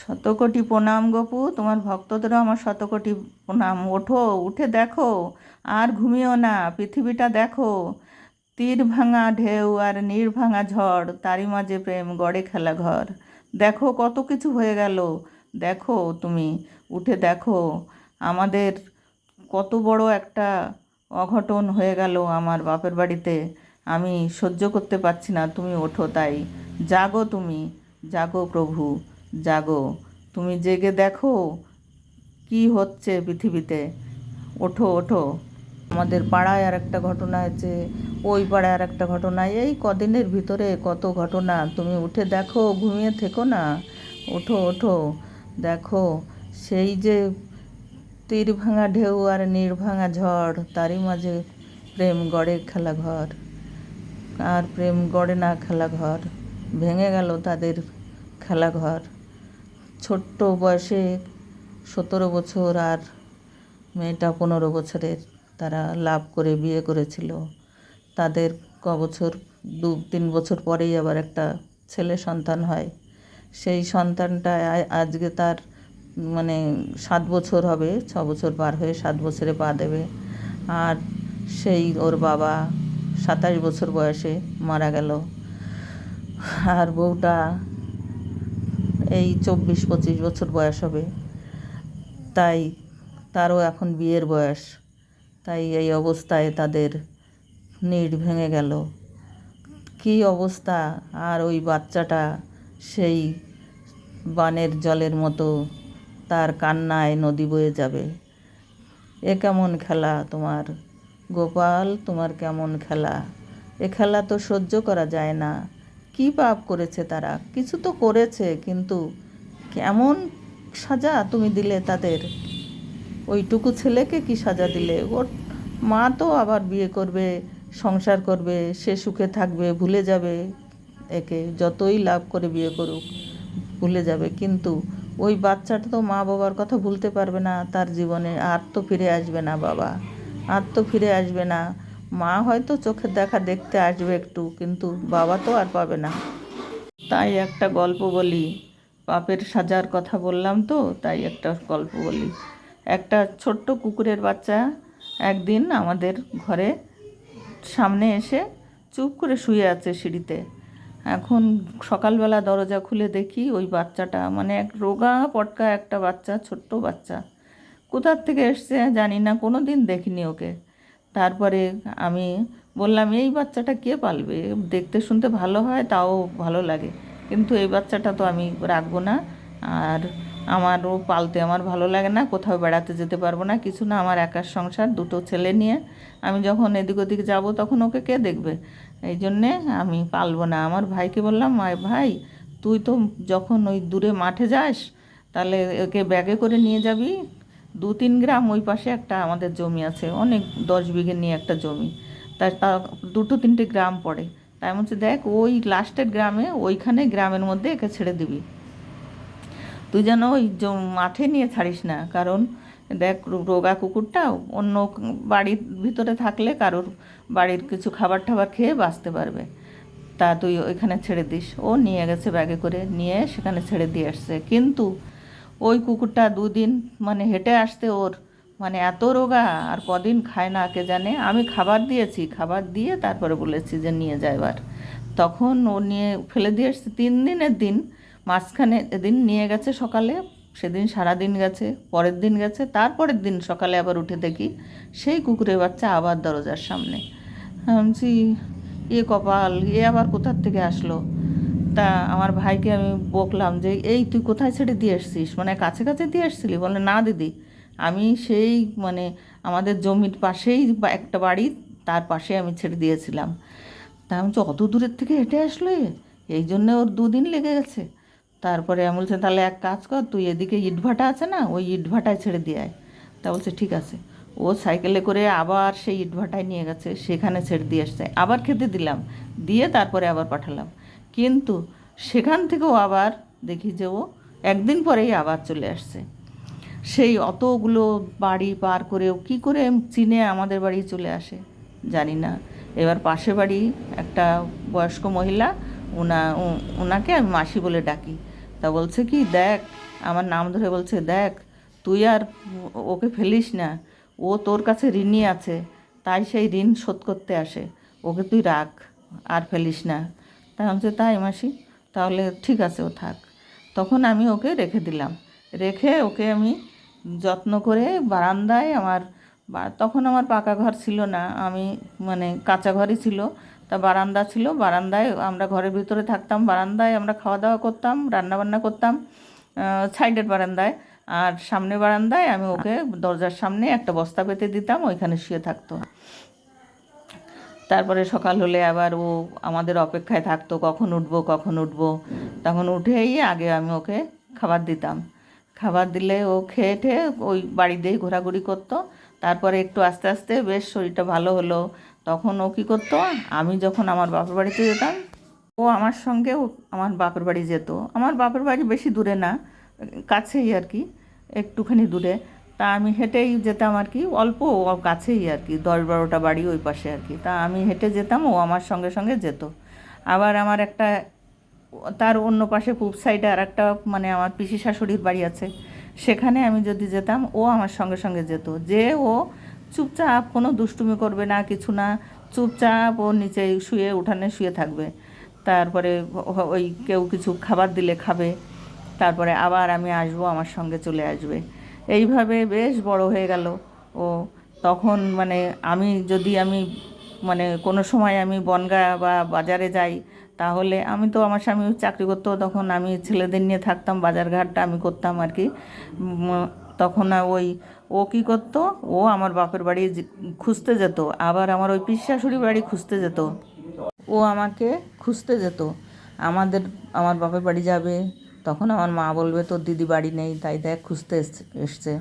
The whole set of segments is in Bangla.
শতকোটি প্রণাম গপু, তোমার ভক্তদেরও আমার শতকোটি প্রণাম। ওঠো, উঠে দেখো, আর ঘুমিও না, পৃথিবীটা দেখো। তীর ভাঙা ঢেউ আর নীর ভাঙা ঝড়, তারই মাঝে প্রেম, গড়ে খেলা ঘর। দেখো কত কিছু হয়ে গেল, দেখো তুমি, উঠে দেখো। আমাদের কত বড় একটা অঘটন হয়ে গেল আমার বাপের বাড়িতে। আমি সহ্য করতে পারছি না, তুমি ওঠো তাই। জাগো তুমি, জাগো প্রভু। জাগো, তুমি জেগে দেখো কি হচ্ছে পৃথিবীতে। ওঠো ওঠো, আমাদের পাড়ায় আর একটা ঘটনা আছে, ওই পাড়ায় আর একটা ঘটনা, এই কদিনের ভিতরে কত ঘটনা। তুমি উঠে দেখো, ঘুমিয়ে থেকো না। ওঠো ওঠো, দেখো, সেই যে তীর ভাঙা ঢেউ আর নীর ভাঙা ঝড়, তারই মাঝে প্রেম গড়ে খেলা ঘর। আর প্রেম গড়ে না খেলা ঘর, ভেঙে গেল তাদের খেলা ঘর। ছোট্ট বয়সে সতেরো বছর আর মেয়েটা পনেরো বছরের। তারা লাভ করে, বিয়ে করেছিল। তাদের ক বছর, দু, তিন বছর পরেই আবার একটা ছেলে সন্তান হয়। সেই সন্তানটা আজকে তার মানে সাত বছর হবে, ছ বছর পার হয়ে সাত বছরে পা দেবে। আর সেই ওর বাবা সাতাশ বছর বয়সে মারা গেল। আর বউটা এই চব্বিশ, পঁচিশ বছর বয়স হবে। তাই তারও এখন বিয়ের বয়স। তাই এই অবস্থায় তাদের নিট ভেঙে গেল। কী অবস্থা? আর ওই বাচ্চাটা সেই বানের জলের মতো তার কান্নায় নদী বয়ে যাবে। এ কেমন খেলা তোমার? গোপাল, তোমার কেমন খেলা? এ খেলা তো সহ্য করা যায় না। কি পাপ করেছে তারা? কিছু তো করেছে, কিন্তু কেমন সাজা তুমি দিলে তাদের? ওইটুকু ছেলেকে কি সাজা দিলে? ওর মা তো আবার বিয়ে করবে, সংসার করবে, সে সুখে থাকবে, ভুলে যাবে একে, যতই লাভ করে বিয়ে করুক, ভুলে যাবে। কিন্তু ওই বাচ্চাটা তো মা বাবার কথা ভুলতে পারবে না তার জীবনে, আর তো ফিরে আসবে না বাবা, আর তো ফিরে আসবে না। মা হয়তো চোখের দেখা দেখতে আসবে একটু, কিন্তু বাবা তো আর পাবে না। তাই একটা গল্প বলি। পাপের সাজার কথা বললাম তো, তাই একটা গল্প বলি। একটা ছোট্ট কুকুরের বাচ্চা একদিন আমাদের ঘরে সামনে এসে চুপ করে শুয়ে আছে সিঁড়িতে। এখন সকালবেলা দরজা খুলে দেখি ওই বাচ্চাটা মানে এক রোগা পটকা একটা বাচ্চা, ছোট্ট বাচ্চা। কোথার থেকে এসছে জানি না কোনো দিন দেখিনি ওকে। তারপরে আমি বললাম এই বাচ্চাটা কে পালবে? দেখতে শুনতে ভালো হয় তাও ভালো লাগে। কিন্তু এই বাচ্চাটা তো আমি রাখব না। আর আমারও পালতে আমার ভালো লাগে না কোথাও বেড়াতে যেতে পারব না কিছু না আমার একার সংসার দুটো ছেলে নিয়ে। আমি যখন এদিক ওদিক যাব তখন ওকে কে দেখবে? এই জন্যে আমি পালবো না। আমার ভাইকে বললাম "ভাই, ভাই তুই তো যখন ওই দূরে মাঠে যাস তাহলে ওকে ব্যাগে করে নিয়ে যাবি। দু তিন গ্রাম ওই পাশে একটা আমাদের জমি আছে, অনেক দশ বিঘে নিয়ে একটা জমি। তার তা দুটো তিনটে গ্রাম পড়ে। তাই বলছে, দেখ, ওই লাস্টের গ্রামে ওইখানে গ্রামের মধ্যে একে ছেড়ে দিবি। তুই যেন ওই মাঠে নিয়ে ছাড়িস না। কারণ দেখ রোগা কুকুরটা অন্য বাড়ির ভিতরে থাকলে কারোর বাড়ির কিছু খাবার টাবার খেয়ে বাঁচতে পারবে। তা তুই ওইখানে ছেড়ে দিস। ও নিয়ে গেছে ব্যাগে করে, নিয়ে সেখানে ছেড়ে দিয়ে আসছে। কিন্তু ওই কুকুরটা দুদিন মানে হেঁটে আসতে ওর মানে এত রোগা, আর কদিন খায় না কে জানে। আমি খাবার দিয়েছি, খাবার দিয়ে তারপরে বলেছি যে নিয়ে যায় এবার। তখন ও নিয়ে ফেলে দিয়ে এসছে। তিন দিনের দিন, মাঝখানে এদিন নিয়ে গেছে সকালে, সেদিন সারা দিন গেছে, পরের দিন গেছে, তারপরের দিন সকালে আবার উঠে দেখি সেই কুকুরের বাচ্চা আবার দরজার সামনে। আমি এ কপাল, এ আবার কোথার থেকে আসলো? তা আমার ভাইকে আমি বকলাম যে, এই, তুই কোথায় ছেড়ে দিয়ে এসছিস মানে কাছে কাছে দিয়ে এসছিলি বলে, না, দিদি। আমি সেই মানে আমাদের জমির পাশেই একটা বাড়ি, তার পাশে আমি ছেড়ে দিয়েছিলাম। তা আমি অত দূরের থেকে হেঁটে আসলো? এই জন্যে ওর দুদিন লেগে গেছে। তারপরে আমি বলছে, তাহলে এক কাজ কর, তুই এদিকে ইটভাটা আছে না, ওই ইটভাটায় ছেড়ে দিয়ে আয়। তা বলছে, ঠিক আছে। ও সাইকেলে করে আবার সেই ইটভাটায় নিয়ে গেছে, সেখানে ছেড়ে দিয়ে আসছে। আবার খেতে দিলাম, দিয়ে তারপরে আবার পাঠালাম। কিন্তু সেখান থেকেও আবার দেখি যে ও একদিন পরেই আবার চলে আসছে। সেই অতগুলো বাড়ি পার করেও কি করে চিনে আমাদের বাড়ি চলে আসে জানি না। এবার পাশে বাড়ি একটা বয়স্ক মহিলা ওনা ওনাকে আমি মাসি বলে ডাকি। তা বলছে কি, দেখ, আমার নাম ধরে বলছে, দেখ, তুই আর ওকে ফেলিস না। ও তোর কাছে ঋণী আছে, তাই সেই ঋণ শোধ করতে আসে। ওকে তুই রাখ, আর ফেলিস না। তাই আমি তাই মাসি, তাহলে ঠিক আছে, ও থাক। তখন আমি ওকে রেখে দিলাম। রেখে ওকে আমি যত্ন করে বারান্দায় আমার তখন আমার পাকা ঘর ছিল না, আমি মানে কাঁচা ঘরই ছিল, তা বারান্দা ছিল, বারান্দায় আমরা ঘরের ভিতরে থাকতাম, বারান্দায় আমরা খাওয়া দাওয়া করতাম, রান্নাবান্না করতাম সাইডের বারান্দায়, আর সামনে বারান্দায় আমি ওকে দরজার সামনে একটা বস্তা পেতে দিতাম, ওইখানে শুয়ে থাকতো। তারপরে সকাল হলে আবার ও আমাদের অপেক্ষায় থাকতো, কখন উঠবো কখন উঠবো। তখন উঠেই আগে আমি ওকে খাবার দিতাম। খাবার দিলে ও খেয়ে ঠেয়ে ওই বাড়ি বাড়িতেই ঘোরাঘুরি করতো। তারপরে একটু আস্তে আস্তে বেশ শরীরটা ভালো হলো। তখন ও কী করতো, আমি যখন আমার বাপের বাড়িতে যেতাম, ও আমার সঙ্গে আমার বাপের বাড়ি যেত। আমার বাপের বাড়ি বেশি দূরে না, কাছেই আর কি, একটুখানি দূরে। তা আমি হেঁটেই যেতাম আর কি, অল্প কাছেই আর কি, দশ বারোটা বাড়ি ওই পাশে আর কি। তা আমি হেঁটে যেতাম, ও আমার সঙ্গে সঙ্গে যেত। আবার আমার একটা, তার অন্য পাশে পূব সাইডে আর একটা মানে আমার পিসি শাশুড়ির বাড়ি আছে, সেখানে আমি যদি যেতাম, ও আমার সঙ্গে সঙ্গে যেত। যে ও চুপচাপ, কোনো দুষ্টুমি করবে না, কিছু না, চুপচাপ ও নিচে শুয়ে, উঠানে শুয়ে থাকবে। তারপরে ওই কেউ কিছু খাবার দিলে খাবে। তারপরে আবার আমি আসব, আমার সঙ্গে চলে আসবে। এইভাবে বেশ বড় হয়ে গেল। ও তখন মানে আমি যদি আমি মানে কোনো সময় আমি বনগা বা বাজারে যাই, তাহলে আমি তো আমার স্বামী চাকরি করতো, তখন আমি ছেলেদের নিয়ে থাকতাম বাজারঘাটটা আমি করতাম আর কি। তখন ওই, ও কী করতো, ও আমার বাপের বাড়ি খুঁজতে যেত, আবার আমার ওই পিস শাশুড়ি বাড়ি খুঁজতে যেত। ও আমাকে খুঁজতে যেত। আমাদের, আমার বাপের বাড়ি যাবে তখন আমার মা বলবে, তোর দিদি বাড়ি নেই, তাই দেখ খুঁজতে এসছে-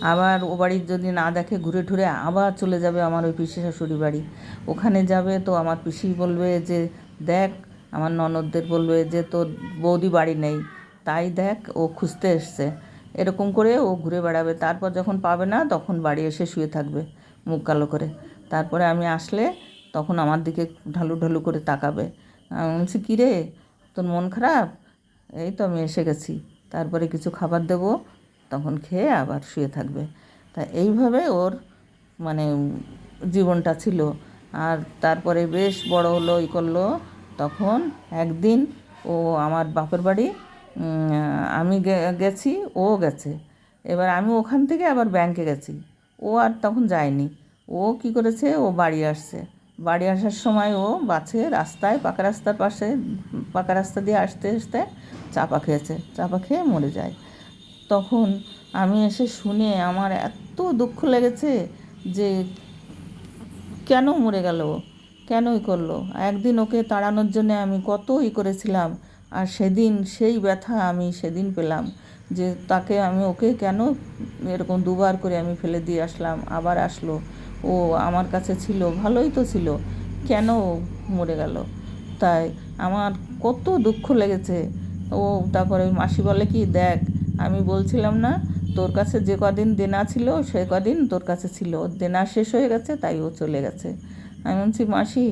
আবার ও বাড়ি যদি না দেখে ঘুরে ঠুরে আবার চলে যাবে আমার ওই পিসি শাশুড়ি বাড়ি। ওখানে যাবে তো আমার পিসি বলবে যে, দেখ, আমার ননদদের বলবে যে, তোর বৌদি বাড়ি নেই, তাই দেখ ও খুঁজতে এসছে। এরকম করে ও ঘুরে বেড়াবে। তারপর যখন পাবে না, তখন বাড়ি এসে শুয়ে থাকবে মুখ কালো করে। তারপরে আমি আসলে তখন আমার দিকে ঢালু ঢালু করে তাকাবে। আমি বলছি, কী রে, তোর মন খারাপ? এই তো আমি এসে গেছি। তারপরে কিছু খাবার দেবো, তখন খেয়ে আবার শুয়ে থাকবে। তা এইভাবে ওর মানে জীবনটা ছিল। আর তারপরে বেশ বড় হলো, ই করল, তখন একদিন ও আমার বাপের বাড়ি আমি গেছি, ও গেছে। এবার আমি ওখান থেকে আবার ব্যাংকে গেছি। ও আর তখন যায়নি। ও কি করেছে? ও বাড়ি আসছে। বাড়ি আসার সময় ও বাসে রাস্তায়, পাকা রাস্তার পাশে, পাকা রাস্তা দিয়ে আসতে আসতে চাপা খেয়েছে, চাপা খেয়ে মরে যায়। তখন আমি এসে শুনে আমার এত দুঃখ লেগেছে যে কেন মরে গেল? কেনই করল? একদিন ওকে তাড়ানোর জন্য আমি কত ই করেছিলাম, আর সেদিন সেই ব্যথা আমি সেদিন পেলাম যে তাকে আমি ওকে কেন এরকম দুবার করে আমি ফেলে দিয়ে আসলাম, আবার আসলো। ও আমার কাছে ছিল, ভালোই তো ছিল, কেন মরে গেল? তাই আমার কত দুঃখ লেগেছে ও তারপরে ওই মাসি বলে কি, দেখ, আমি বলছিলাম না, তোর কাছে যে কদিন দেনা ছিল, সে কদিন তোর কাছে ছিল। ওর দেনা শেষ হয়ে গেছে, তাই ও চলে গেছে। আমি বলছি, মাসি,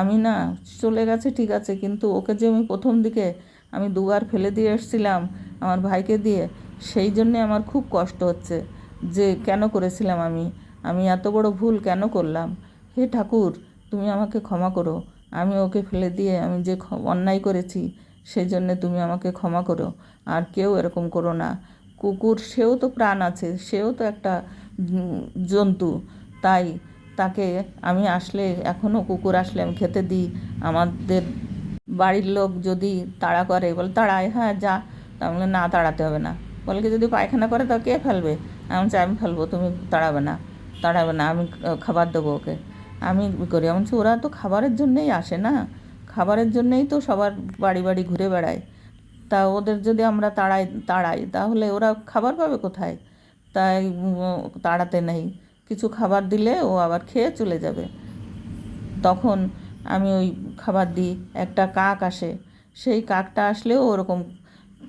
আমি না, চলে গেছে ঠিক আছে, কিন্তু ওকে যে আমি প্রথম দিকে আমি দুবার ফেলে দিয়ে এসেছিলাম আমার ভাইকে দিয়ে, সেই জন্যে আমার খুব কষ্ট হচ্ছে। যে কেন করেছিলাম আমি? আমি এত বড় ভুল কেন করলাম? হে ঠাকুর, তুমি আমাকে ক্ষমা করো। আমি ওকে ফেলে দিয়ে আমি যে অন্যায় করেছি সেই জন্যে তুমি আমাকে ক্ষমা করো। আর কেউ এরকম করো না। কুকুর সেও তো প্রাণ আছে সেও তো একটা জন্তু। তাই তাকে আমি আসলে এখনও কুকুর আসলে আমি খেতে দিই। আমাদের বাড়ির লোক যদি তাড়া করে বলে তাড়ায় হ্যাঁ যা। তাহলে না তাড়াতে হবে না। বলে কি যদি পায়খানা করে তা কে ফেলবে? বলছি, আমি ফেলব তুমি তাড়াবে না তাড়াবে না আমি খাবার দেবো ওকে। আমি করি বলছি, ওরা তো খাবারের জন্যেই আসে না? খাবারের জন্যেই তো সবার বাড়ি বাড়ি ঘুরে বেড়ায়। তা ওদের যদি আমরা তাড়াই তাড়াই, তাহলে ওরা খাবার পাবে কোথায়? তাই তাড়াতে নেই। কিছু খাবার দিলে ও আবার খেয়ে চলে যাবে। তখন আমি ওই খাবার দিই, একটা কাক আসে। সেই কাকটা আসলেও ওরকম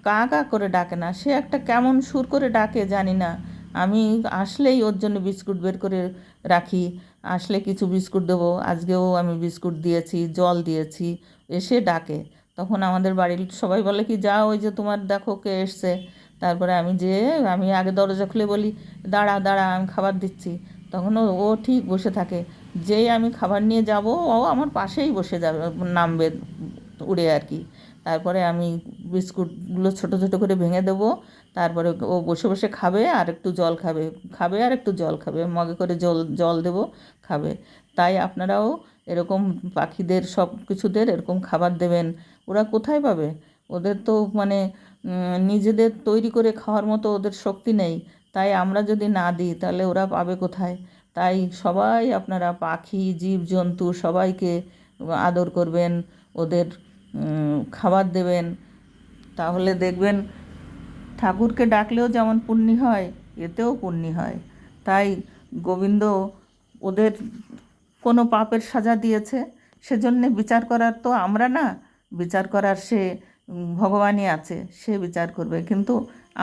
কা কা করে ডাকে না। সে একটা কেমন সুর করে ডাকে জানি না। আমি আসলেই ওর জন্য বিস্কুট বের করে রাখি। আসলে কিছু বিস্কুট দেবো। আজকেও আমি বিস্কুট দিয়েছি, জল দিয়েছি, এসে ডাকে। তখন আমাদের বাড়ির সবাই বলে কি যা ওই যে তোমার দেখো কে এসছে। তারপরে আমি যে, আমি আগে দরজা খুলে বলি, দাঁড়া দাঁড়া, আমি খাবার দিচ্ছি। তখন ও ঠিক বসে থাকে। যেই আমি খাবার নিয়ে যাব, ও আমার পাশেই বসে যাবে, নামবে উড়ে আর কি। তারপরে আমি বিস্কুটগুলো ছোট ছোট করে ভেঙে দেবো। তারপরে ও বসে বসে খাবে আর একটু জল খাবে খাবে আর একটু জল খাবে। মগে করে জল জল দেবো, খাবে। তাই আপনারাও এরকম পাখিদের সব কিছুদের এরকম খাবার দেবেন। ওরা কোথায় পাবে? ওদের তো মানে নিজেদের তৈরি করে খাওয়ার মতো ওদের শক্তি নেই। তাই আমরা যদি না দিই, তাহলে ওরা পাবে কোথায়? তাই সবাই আপনারা পাখি, জীবজন্তু সবাইকে আদর করবেন, ওদের খাবার দেবেন। তাহলে দেখবেন ঠাকুরকে ডাকলেও যেমন পুণ্যি হয়, এতেও পুণ্যি হয়। তাই গোবিন্দ ওদের কোনো পাপের সাজা দিয়েছে, সেজন্যে বিচার করার তো আমরা না, বিচার করার সে ভগবানই আছে, সে বিচার করবে। কিন্তু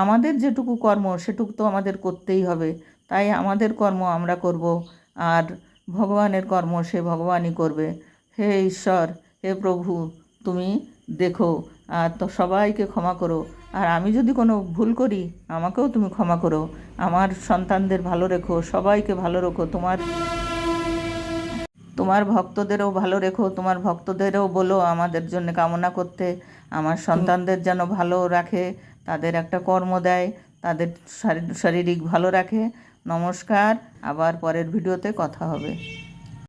আমাদের যেটুকু কর্ম, সেটুকু তো আমাদের করতেই হবে। তাই আমাদের কর্ম আমরা করব, আর ভগবানের কর্ম সে ভগবানই করবে। হে ঈশ্বর, হে প্রভু, তুমি দেখো, আর তো সবাইকে ক্ষমা করো। আর আমি যদি কোনো ভুল করি, আমাকেও তুমি ক্ষমা করো। আমার সন্তানদের ভালো রেখো, সবাইকে ভালো রেখো। তোমার তোমার ভক্তদেরও ভালো রেখো, তোমার ভক্তদেরও বলো আমাদের জন্য কামনা করতে। আমার সন্তানদের যেন ভালো রাখে, তাদের একটা কর্ম দেয়, তাদের শারী- শারীরিক ভালো রাখে। নমস্কার, আবার পরের ভিডিওতে কথা হবে।